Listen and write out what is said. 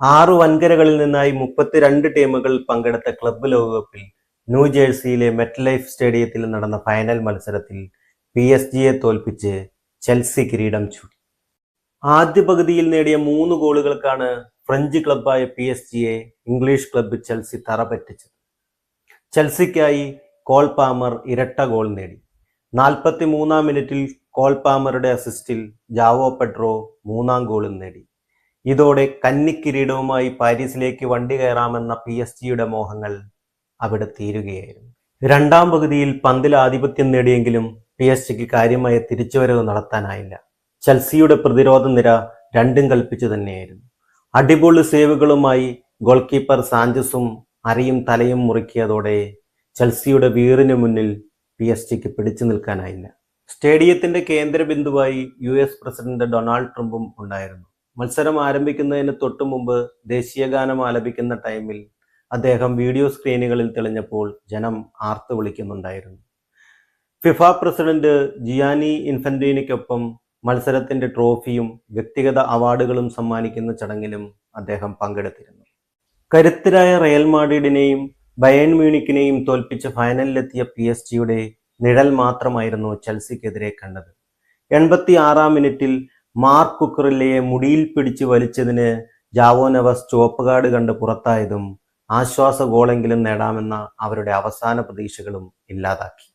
ആറു വൻകരകളിൽ നിന്നായി മുപ്പത്തിരണ്ട് ടീമുകൾ പങ്കെടുത്ത ക്ലബ്ബ് ലോകകപ്പിൽ ന്യൂജേഴ്സിയിലെ മെറ്റ് ലൈഫ് സ്റ്റേഡിയത്തിൽ നടന്ന ഫൈനൽ മത്സരത്തിൽ പി എസ് ജിയെ തോൽപ്പിച്ച് ചെൽസി കിരീടം ചൂടി. ആദ്യ പകുതിയിൽ നേടിയ മൂന്ന് ഗോളുകൾക്കാണ് ഫ്രഞ്ച് ക്ലബ്ബായ പി എസ് ജിയെ ഇംഗ്ലീഷ് ക്ലബ്ബ് ചെൽസി തറപറ്റിച്ചത്. ചെൽസിക്കായി കോൾ പാമർ ഇരട്ട ഗോൾ നേടി. നാൽപ്പത്തി മൂന്നാം മിനിറ്റിൽ കോൾ പാമറുടെ അസിസ്റ്റിൽ ജാവോ പെട്രോ മൂന്നാം ഗോളും നേടി. ഇതോടെ കന്നിക്കിരീടവുമായി പാരീസിലേക്ക് വണ്ടി കയറാമെന്ന പി എസ് ജിയുടെ മോഹങ്ങൾ അവിടെ തീരുകയായിരുന്നു. രണ്ടാം പകുതിയിൽ പന്തിൽ ആധിപത്യം നേടിയെങ്കിലും പി എസ് ജിക്ക് കാര്യമായ തിരിച്ചുവരവ് നടത്താനായില്ല. ചെൽസിയുടെ പ്രതിരോധ നിര രണ്ടും കൽപ്പിച്ചു തന്നെയായിരുന്നു. അടിപൊളി സേവുകളുമായി ഗോൾ കീപ്പർ സാഞ്ചസും അരയും തലയും മുറുക്കിയതോടെ ചെൽസിയുടെ വീറിന് മുന്നിൽ പി എസ് ജിക്ക് പിടിച്ചു നിൽക്കാനായില്ല. സ്റ്റേഡിയത്തിന്റെ കേന്ദ്ര ബിന്ദുവായി യു എസ് പ്രസിഡന്റ് ഡൊണാൾഡ് ട്രംപും ഉണ്ടായിരുന്നു. മത്സരം ആരംഭിക്കുന്നതിന് തൊട്ടു മുമ്പ് ദേശീയഗാനം ആലപിക്കുന്ന ടൈമിൽ അദ്ദേഹം വീഡിയോ സ്ക്രീനുകളിൽ തെളിഞ്ഞപ്പോൾ ജനം ആർത്തു വിളിക്കുന്നുണ്ടായിരുന്നു. ഫിഫ പ്രസിഡന്റ് ജിയാനി ഇൻഫന്റീനയ്ക്കൊപ്പം മത്സരത്തിന്റെ ട്രോഫിയും വ്യക്തിഗത അവാർഡുകളും സമ്മാനിക്കുന്ന ചടങ്ങിലും അദ്ദേഹം പങ്കെടുത്തിരുന്നു. കരുത്തരായ റയൽ മാഡ്രിഡിനെയും ബയൺ മ്യൂണിക്കിനെയും തോൽപ്പിച്ച് ഫൈനലിലെത്തിയ പി എസ് ജിയുടെ നിഴൽ മാത്രമായിരുന്നു ചെൽസിക്കെതിരെ കണ്ടത്. എൺപത്തി ആറാം മിനിറ്റിൽ മാർക്ക് കുക്കറില്ലയെ മുടിയിൽ പിടിച്ച് വലിച്ചതിന് ജാവോനവസ് ചുവപ്പ് കാർഡ് കണ്ട് പുറത്തായതും ആശ്വാസ ഗോളെങ്കിലും നേടാമെന്ന അവരുടെ അവസാന പ്രതീക്ഷകളും ഇല്ലാതാക്കി.